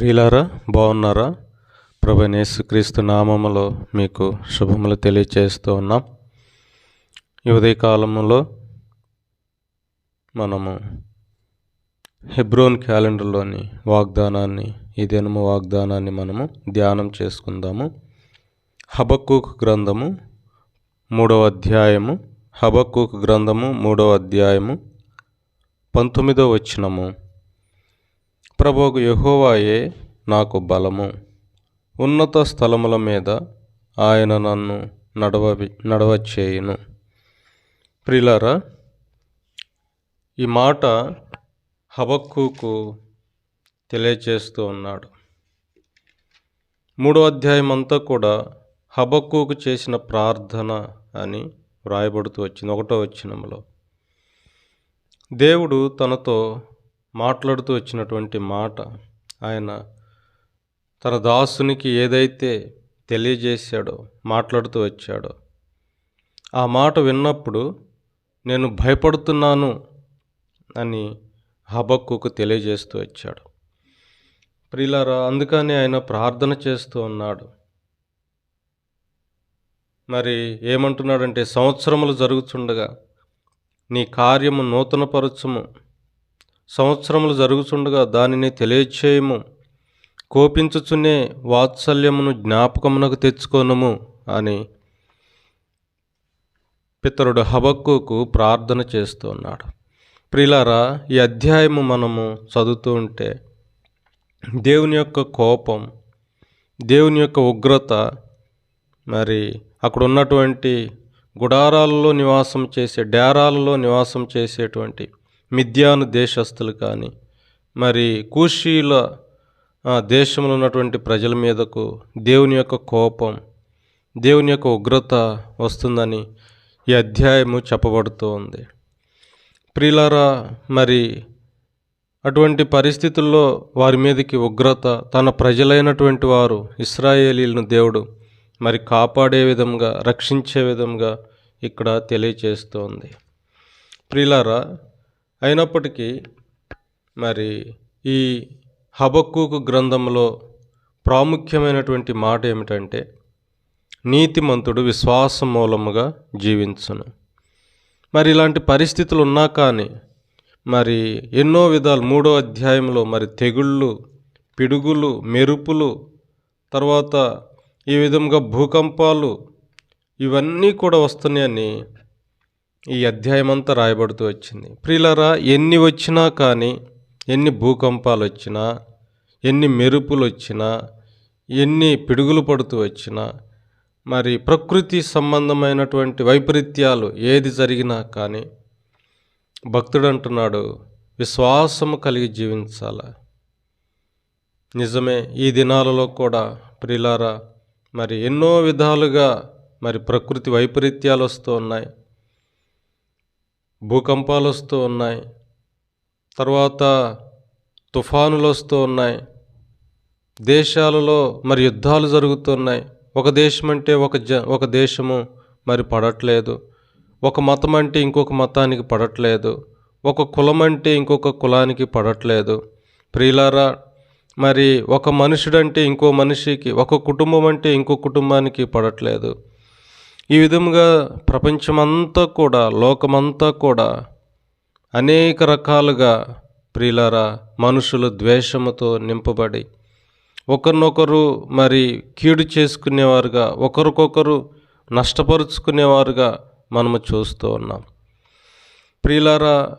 ప్రియులారా బాగున్నారా? ప్రభు క్రీస్తు నామములో మీకు శుభములు తెలియచేస్తూ ఉన్నాం. ఈ ఉదయకాలంలో మనము హెబ్రోన్ క్యాలెండర్లోని వాగ్దానాన్ని ఈ దినము వాగ్దానాన్ని మనము ధ్యానం చేసుకుందాము. హబక్కుక్ గ్రంథము మూడవ అధ్యాయము హబక్కుక్ గ్రంథము మూడవ అధ్యాయము పంతొమ్మిదో వచనము. ప్రభువు యహోవాయే నాకు బలము. ఉన్నత స్థలముల మీద ఆయన నన్ను నడవ నడవచ్చేయును ప్రిలారా ఈ మాట హబక్కుకు తెలియచేస్తూ ఉన్నాడు. మూడో అధ్యాయం అంతా కూడా హబక్కుకు చేసిన ప్రార్థన అని వ్రాయబడుతూ వచ్చింది. ఒకటో వచ్చినంలో దేవుడు తనతో మాట్లాడుతూ వచ్చినటువంటి మాట ఆయన తన దాసునికి ఏదైతే తెలియజేశాడో మాట్లాడుతూ వచ్చాడో ఆ మాట విన్నప్పుడు నేను భయపడుతున్నాను అని హబక్కుకు తెలియజేస్తూ వచ్చాడు. ప్రిలారా అందుకని ఆయన ప్రార్థన చేస్తూ ఉన్నాడు. మరి ఏమంటున్నాడంటే సంవత్సరములు జరుగుతుండగా నీ కార్యము నూతనపరచుము. సంవత్సరములు జరుగుతుండగా దానిని తెలియచేయము. కోపించుచునే వాత్సల్యమును జ్ఞాపకమునకు తెచ్చుకోనము అని పితరుడు హబక్కుకు ప్రార్థన చేస్తూ ఉన్నాడు ప్రిలారా ఈ అధ్యాయము మనము చదువుతూ ఉంటే దేవుని యొక్క కోపం దేవుని యొక్క ఉగ్రత మరి అక్కడ ఉన్నటువంటి గుడారాలలో నివాసం చేసే డేరాలలో నివాసం చేసేటువంటి మిథ్యాను దేశస్తులు కానీ మరి కూషీల దేశంలో ఉన్నటువంటి ప్రజల మీదకు దేవుని యొక్క కోపం దేవుని యొక్క ఉగ్రత వస్తుందని ఈ అధ్యాయము చెప్పబడుతూ ఉంది. ప్రియులారా మరి అటువంటి పరిస్థితుల్లో వారి మీదకి ఉగ్రత తన ప్రజలైనటువంటి వారు ఇస్రాయేలీలను దేవుడు మరి కాపాడే విధంగా రక్షించే విధంగా ఇక్కడ తెలియచేస్తోంది. ప్రిలారా అయినప్పటికీ మరి ఈ హబక్కుకు గ్రంథంలో ప్రాముఖ్యమైనటువంటి మాట ఏమిటంటే నీతిమంతుడు విశ్వాసం మూలముగా జీవించును. మరి ఇలాంటి పరిస్థితులు ఉన్నా కానీ మరి ఎన్నో విధాలు మూడో అధ్యాయంలో మరి తెగుళ్ళు పిడుగులు మెరుపులు తర్వాత ఈ విధంగా భూకంపాలు ఇవన్నీ కూడా వస్తున్నాయని ఈ అధ్యాయమంతా రాయబడుతూ వచ్చింది. ప్రిలరా ఎన్ని వచ్చినా కానీ ఎన్ని భూకంపాలు వచ్చినా ఎన్ని మెరుపులు వచ్చినా ఎన్ని పిడుగులు పడుతూ వచ్చినా మరి ప్రకృతి సంబంధమైనటువంటి వైపరీత్యాలు ఏది జరిగినా కానీ భక్తుడు అంటున్నాడు విశ్వాసము కలిగి జీవించాల. నిజమే ఈ దినాలలో కూడా ప్రిలారా మరి ఎన్నో విధాలుగా మరి ప్రకృతి వైపరీత్యాలు వస్తూ ఉన్నాయి. భూకంపాలు వస్తూ ఉన్నాయి. తర్వాత తుఫానులు వస్తూ ఉన్నాయి. దేశాలలో మరి యుద్ధాలు జరుగుతున్నాయి. ఒక దేశం అంటే ఒక జ ఒక దేశము మరి పడట్లేదు. ఒక మతం అంటే ఇంకొక మతానికి పడట్లేదు. ఒక కులం అంటే ఇంకొక కులానికి పడట్లేదు. ప్రియులారా మరి ఒక మనుషుడంటే ఇంకో మనిషికి ఒక కుటుంబం అంటే ఇంకో కుటుంబానికి పడట్లేదు. ఈ విధంగా ప్రపంచమంతా కూడా లోకమంతా కూడా అనేక రకాలుగా ప్రియులారా మనుషులు ద్వేషముతో నింపబడి ఒకరినొకరు మరి కీడు చేసుకునేవారుగా ఒకరికొకరు నష్టపరుచుకునేవారుగా మనము చూస్తూ ఉన్నాం. ప్రియులారా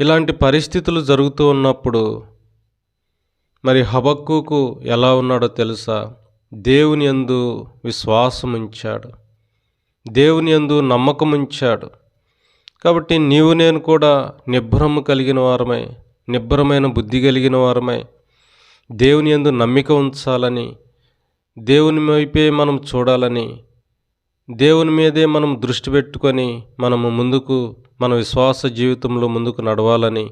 ఇలాంటి పరిస్థితులు జరుగుతూ ఉన్నప్పుడు మరి హబక్కుకు ఎలా ఉన్నాడో తెలుసా? దేవుని యందు విశ్వాసం ఉంచాడు దేవుని యందు నమ్మకం ఉంచాడు కాబట్టి నీవు నేను కూడా నిబ్బరము కలిగిన వారమై నిబ్బరమైన బుద్ధి కలిగిన వారమై దేవుని యందు నమ్మిక ఉంచాలని దేవుని వైపే మనం చూడాలని దేవుని మీదే మనం దృష్టి పెట్టుకొని మనము ముందుకు మన విశ్వాస జీవితంలో ముందుకు నడవాలని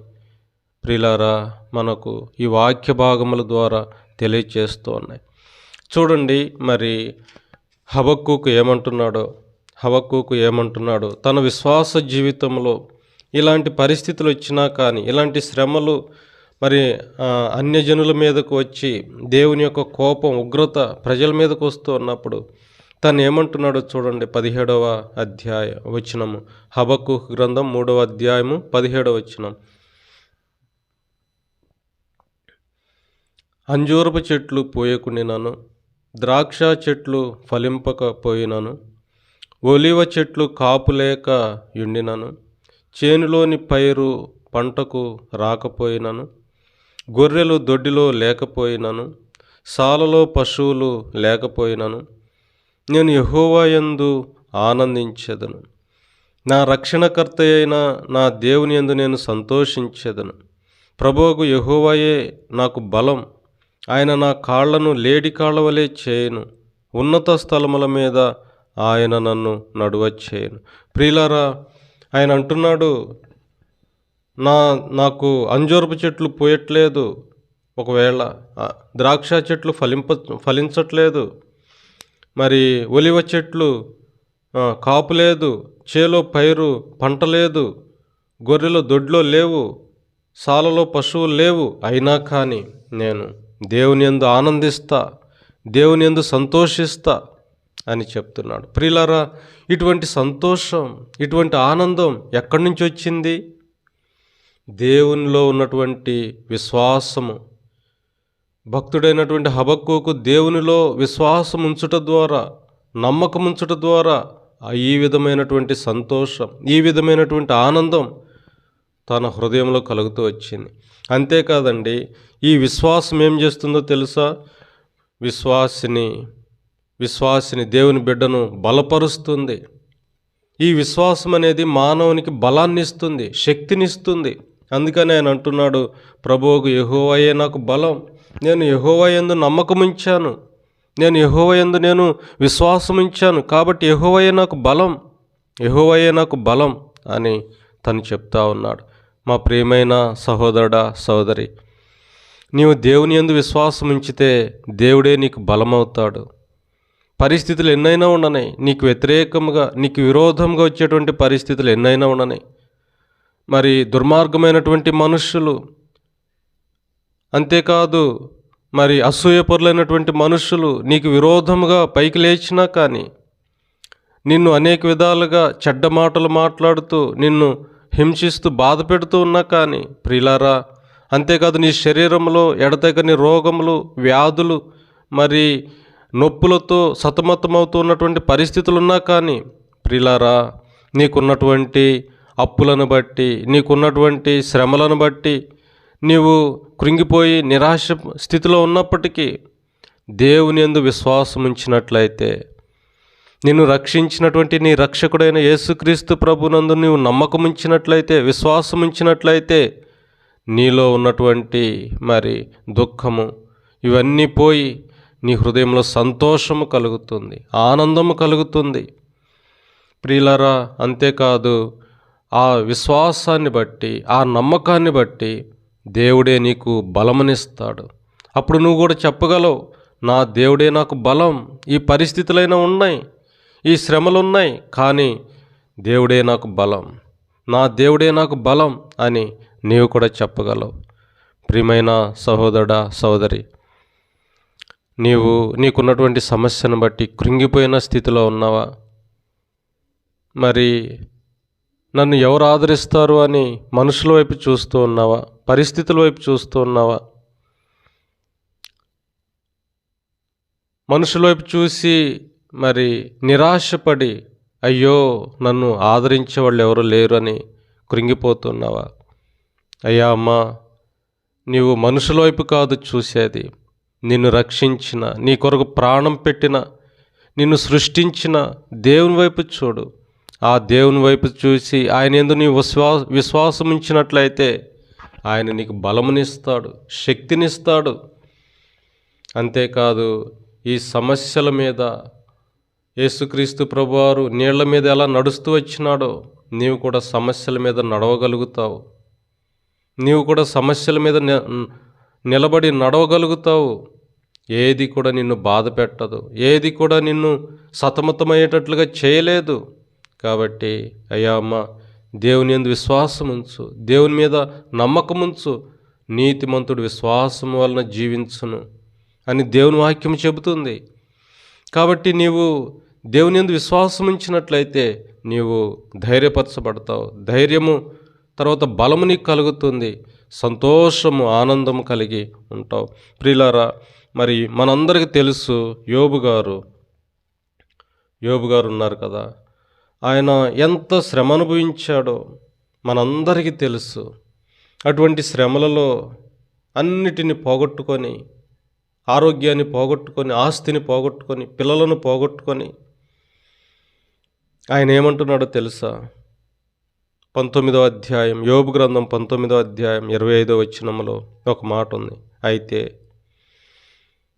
ప్రిలారా మనకు ఈ వాక్య భాగముల ద్వారా తెలియచేస్తూ ఉన్నాయి. చూడండి మరి హబక్కుకు ఏమంటున్నాడో. హవక్కుకు ఏమంటున్నాడు తన విశ్వాస జీవితంలో ఇలాంటి పరిస్థితులు వచ్చినా కానీ ఇలాంటి శ్రమలు మరి అన్యజనుల మీదకు వచ్చి దేవుని యొక్క కోపం ఉగ్రత ప్రజల మీదకు వస్తూ ఉన్నప్పుడు తను ఏమంటున్నాడో చూడండి పదిహేడవ అధ్యాయ వచనము. హబక్కు గ్రంథం మూడవ అధ్యాయము పదిహేడవ వచనం. అంజూరపు చెట్లు పోయకుండినాను ద్రాక్ష చెట్లు ఫలింపకపోయినాను ఒలివ చెట్లు కాపులేక ఎండినను చేనులోని పైరు పంటకు రాకపోయినను గొర్రెలు దొడ్డిలో లేకపోయినను సాలలో పశువులు లేకపోయినను నేను యహోవాయందు ఆనందించెదను. నా రక్షణకర్త అయిన నా దేవుని ఎందు నేను సంతోషించేదను. ప్రభువుకు యహోవాయే నాకు బలం. ఆయన నా కాళ్ళను లేడి కాళ్ళ వలె చేయను. ఉన్నత స్థలముల మీద ఆయన నన్ను నడువచ్చేయను ప్రియులారా ఆయన అంటున్నాడు నా నాకు అంజూరపు చెట్లు పోయట్లేదు. ఒకవేళ ద్రాక్ష చెట్లు ఫలింప ఫలించట్లేదు. మరి ఒలివ చెట్లు కాపు లేదు చేలో పైరు పంట లేదు గొర్రెలు దొడ్లో లేవు. సాలలో పశువులు లేవు. అయినా కానీ నేను దేవుని ఎందు ఆనందిస్తా దేవుని ఎందు సంతోషిస్తా అని చెప్తున్నాడు. ప్రియులారా ఇటువంటి సంతోషం ఇటువంటి ఆనందం ఎక్కడి నుంచి వచ్చింది? దేవునిలో ఉన్నటువంటి విశ్వాసము. భక్తుడైనటువంటి హబక్కుకు దేవునిలో విశ్వాసం ఉంచుట ద్వారా నమ్మకం ఉంచుట ద్వారా ఈ విధమైనటువంటి సంతోషం ఈ విధమైనటువంటి ఆనందం తన హృదయంలో కలుగుతూ వచ్చింది. అంతేకాదండి ఈ విశ్వాసం ఏం చేస్తుందో తెలుసా? విశ్వాసిని విశ్వాసిని దేవుని బిడ్డను బలపరుస్తుంది. ఈ విశ్వాసం అనేది మానవునికి బలాన్ని ఇస్తుంది శక్తినిస్తుంది. అందుకని ఆయన అంటున్నాడు ప్రభువుకు యహోవయ్యే నాకు బలం. నేను యహోవయందు నమ్మకం ఉంచాను నేను యహోవయందు నేను విశ్వాసం ఉంచాను కాబట్టి యెహోవాయే నాకు బలం. యహోవయ్యే నాకు బలం అని తను చెప్తా ఉన్నాడు. మా ప్రియమైన సహోదరుడా సహోదరి నీవు దేవుని యందు విశ్వాసం ఉంచితే దేవుడే నీకు బలమవుతాడు. పరిస్థితులు ఎన్నైనా ఉండనాయి నీకు వ్యతిరేకంగా నీకు విరోధంగా వచ్చేటువంటి పరిస్థితులు ఎన్నైనా ఉండనాయి మరి దుర్మార్గమైనటువంటి మనుషులు అంతేకాదు మరి అసూయపరులైనటువంటి మనుషులు నీకు విరోధముగా పైకి లేచినా కానీ నిన్ను అనేక విధాలుగా చెడ్డ మాటలు మాట్లాడుతూ నిన్ను హింసిస్తూ బాధ పెడుతూ ఉన్నా కానీ ప్రియులారా అంతేకాదు నీ శరీరంలో ఎడతెగని రోగములు వ్యాధులు మరి నొప్పులతో సతమతమవుతున్నటువంటి పరిస్థితులున్నా కానీ ప్రిలారా నీకున్నటువంటి అప్పులను బట్టి నీకున్నటువంటి శ్రమలను బట్టి నీవు కృంగిపోయి నిరాశ స్థితిలో ఉన్నప్పటికీ దేవుని ఎందు విశ్వాసం ఉంచినట్లయితే నిన్ను రక్షించినటువంటి నీ రక్షకుడైన యేసుక్రీస్తు ప్రభునందు నీవు నమ్మకం ఉంచినట్లయితే విశ్వాసం ఉంచినట్లయితే నీలో ఉన్నటువంటి మరి దుఃఖము ఇవన్నీ పోయి నీ హృదయంలో సంతోషము కలుగుతుంది ఆనందము కలుగుతుంది. ప్రియులరా అంతేకాదు ఆ విశ్వాసాన్ని బట్టి ఆ నమ్మకాన్ని బట్టి దేవుడే నీకు బలమనిస్తాడు. అప్పుడు నువ్వు కూడా చెప్పగలవు నా దేవుడే నాకు బలం ఈ పరిస్థితులైనా ఉన్నాయి ఈ శ్రమలు ఉన్నాయి కానీ దేవుడే నాకు బలం నా దేవుడే నాకు బలం అని నీవు కూడా చెప్పగలవు. ప్రియమైన సహోదరుడా సహోదరి నీవు నీకున్నటువంటి సమస్యను బట్టి కృంగిపోయిన స్థితిలో ఉన్నావా? మరి నన్ను ఎవరు ఆదరిస్తారు అని మనుషుల వైపు చూస్తూ ఉన్నావా? పరిస్థితుల వైపు చూస్తూ ఉన్నావా? మనుషుల వైపు చూసి మరి నిరాశపడి అయ్యో నన్ను ఆదరించే వాళ్ళు ఎవరు లేరు అని కృంగిపోతున్నావా? అయ్యా అమ్మా నీవు మనుషుల వైపు కాదు చూసేది. నిన్ను రక్షించిన నీ కొరకు ప్రాణం పెట్టిన నిన్ను సృష్టించిన దేవుని వైపు చూడు. ఆ దేవుని వైపు చూసి ఆయన ఎందు నీ విశ్వాస విశ్వాసం ఉంచినట్లయితే ఆయన నీకు బలమునిస్తాడు శక్తినిస్తాడు. అంతేకాదు ఈ సమస్యల మీద యేసుక్రీస్తు ప్రభువారు నీళ్ళ మీద ఎలా నడుస్తూ వచ్చినాడో నీవు కూడా సమస్యల మీద నడవగలుగుతావు. నీవు కూడా సమస్యల మీద నిలబడి నడవగలుగుతావు. ఏది కూడా నిన్ను బాధ పెట్టదు. ఏది కూడా నిన్ను సతమతమయ్యేటట్లుగా చేయలేదు. కాబట్టి అయ్యా అమ్మ దేవుని ఎందు విశ్వాసం ఉంచు. దేవుని మీద నమ్మకం ఉంచు. నీతిమంతుడు విశ్వాసం వలన జీవించును అని దేవుని వాక్యం చెబుతుంది. కాబట్టి నీవు దేవుని ఎందు విశ్వాసం ఉంచినట్లయితే నీవు ధైర్యపరచబడతావు. ధైర్యము తర్వాత బలము నీకు కలుగుతుంది. సంతోషము ఆనందము కలిగి ఉంటావు. ప్రిలారా మరి మనందరికీ తెలుసు యోబు గారు. యోబు గారు ఉన్నారు కదా. ఆయన ఎంత శ్రమ అనుభవించాడో మనందరికీ తెలుసు. అటువంటి శ్రమలలో అన్నిటిని పోగొట్టుకొని ఆరోగ్యాన్ని పోగొట్టుకొని ఆస్తిని పోగొట్టుకొని పిల్లలను పోగొట్టుకొని ఆయన ఏమంటున్నాడో తెలుసా? పంతొమ్మిదో అధ్యాయం యోబు గ్రంథం పంతొమ్మిదో అధ్యాయం ఇరవై ఐదో వచ్చినములో ఒక మాట ఉంది. అయితే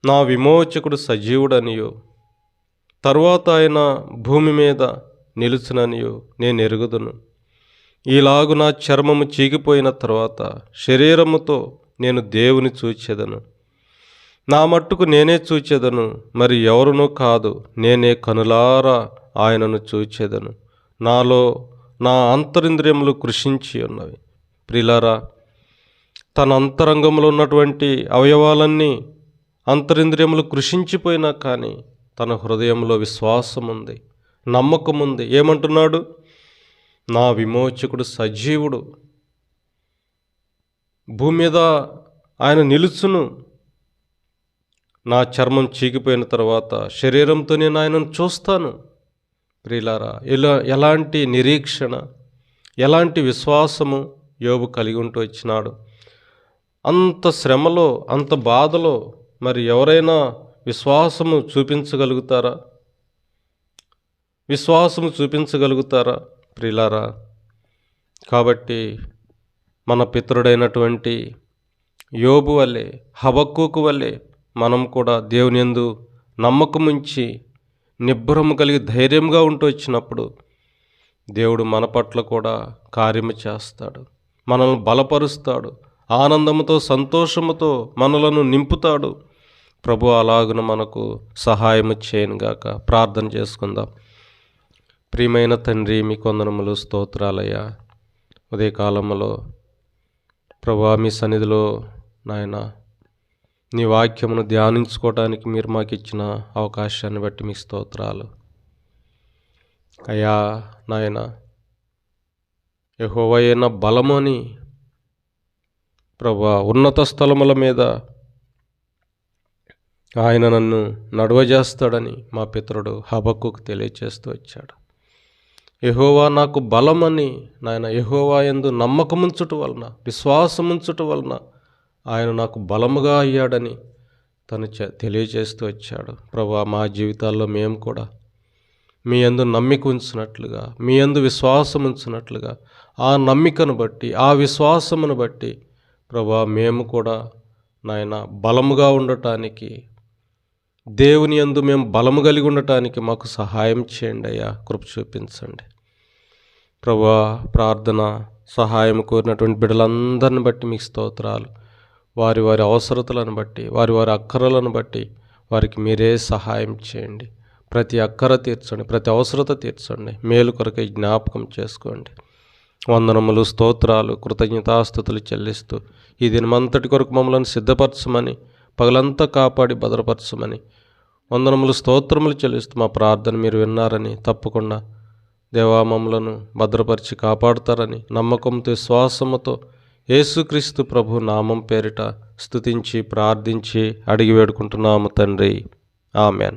నా విమోచకుడు సజీవుడనియో తరువాత ఆయన భూమి మీద నిలుచుననియో నేను ఎరుగుదును. ఈలాగు నా చర్మము చీగిపోయిన తర్వాత శరీరముతో నేను దేవుని చూచెదను. నా మట్టుకు నేనే చూచెదను మరి ఎవరునూ కాదు నేనే కనులారా ఆయనను చూచెదను. నాలో నా అంతరింద్రియములు కృషించి ఉన్నవి. ప్రిలారా తన అంతరంగంలో ఉన్నటువంటి అవయవాలన్నీ అంతరింద్రియములు కృషించిపోయినా కానీ తన హృదయంలో విశ్వాసం ఉంది నమ్మకం ఉంది ఏమంటున్నాడు? నా విమోచకుడు సజీవుడు. భూమి మీద ఆయన నిలుచును. నా చర్మం చీకిపోయిన తర్వాత శరీరంతో నేను ఆయనను చూస్తాను. ప్రియులారా ఇలా ఎలాంటి నిరీక్షణ ఎలాంటి విశ్వాసము యోబు కలిగి ఉంటూ వచ్చినాడు? అంత శ్రమలో అంత బాధలో మరి ఎవరైనా విశ్వాసము చూపించగలుగుతారా? విశ్వాసము చూపించగలుగుతారా ప్రిలారా కాబట్టి మన పితరుడైనటువంటి యోబు వల్లే హబక్కుకు వల్లే మనం కూడా దేవుని యందు నమ్మకముంచి నిబ్బరము కలిగి ధైర్యంగా ఉంటూ వచ్చినప్పుడు దేవుడు మన పట్ల కూడా కార్యము చేస్తాడు. మనల్ని బలపరుస్తాడు. ఆనందముతో సంతోషముతో మనలను నింపుతాడు. ప్రభు అలాగున మనకు సహాయము చేయనుగాక ప్రార్థన చేసుకుందాం. ప్రియమైన తండ్రి మీ కొందనములు స్తోత్రాలయ్యా. ఉదయకాలంలో ప్రభా మీ సన్నిధిలో నాయన నీ వాక్యమును ధ్యానించుకోవడానికి మీరు మాకు ఇచ్చిన అవకాశాన్ని బట్టి మీ స్తోత్రాలు. అయ్యా నాయన యహోవైన బలమని ప్రభా ఉన్నత స్థలముల మీద ఆయన నన్ను నడవజేస్తాడని మా పితరుడు హబక్కుకు తెలియచేస్తూ వచ్చాడు. యహోవా నాకు బలమని నాయన యహోవా ఎందు నమ్మకముంచుట వలన విశ్వాసముంచుట వలన ఆయన నాకు బలముగా అయ్యాడని తను తెలియజేస్తూ వచ్చాడు. ప్రభా మా జీవితాల్లో మేము కూడా మీ యందు నమ్మిక ఉంచినట్లుగా మీ యందు విశ్వాసం ఉంచినట్లుగా ఆ నమ్మికను బట్టి ఆ విశ్వాసమును బట్టి ప్రభా మేము కూడా నాయన బలముగా ఉండటానికి దేవుని యందు మేము బలము కలిగి ఉండటానికి మాకు సహాయం చేయండి అయ్యా కృప చూపించండి. ప్రభా ప్రార్థన సహాయం కోరినటువంటి బిడ్డలందరిని బట్టి మీకు స్తోత్రాలు. వారి వారి అవసరతలను బట్టి వారి వారి అక్కరలను బట్టి వారికి మీరే సహాయం చేయండి. ప్రతి అక్కర తీర్చండి ప్రతి అవసరత తీర్చండి. మేలు కొరకై జ్ఞాపకం చేసుకోండి. వందనములు స్తోత్రాలు కృతజ్ఞతాస్థుతులు చెల్లిస్తూ ఈ దినమంతటి కొరకు మమ్మల్ని సిద్ధపరచమని పగలంతా కాపాడి భద్రపరచమని వందనములు స్తోత్రములు చెల్లిస్తూ మా ప్రార్థన మీరు విన్నారని తప్పకుండా దేవామములను భద్రపరిచి కాపాడుతారని నమ్మకంతో విశ్వాసముతో యేసుక్రీస్తు ప్రభు నామం పేరిట స్తుతించి ప్రార్థించి అడిగి వేడుకుంటున్నాము తండ్రి. ఆమెన్.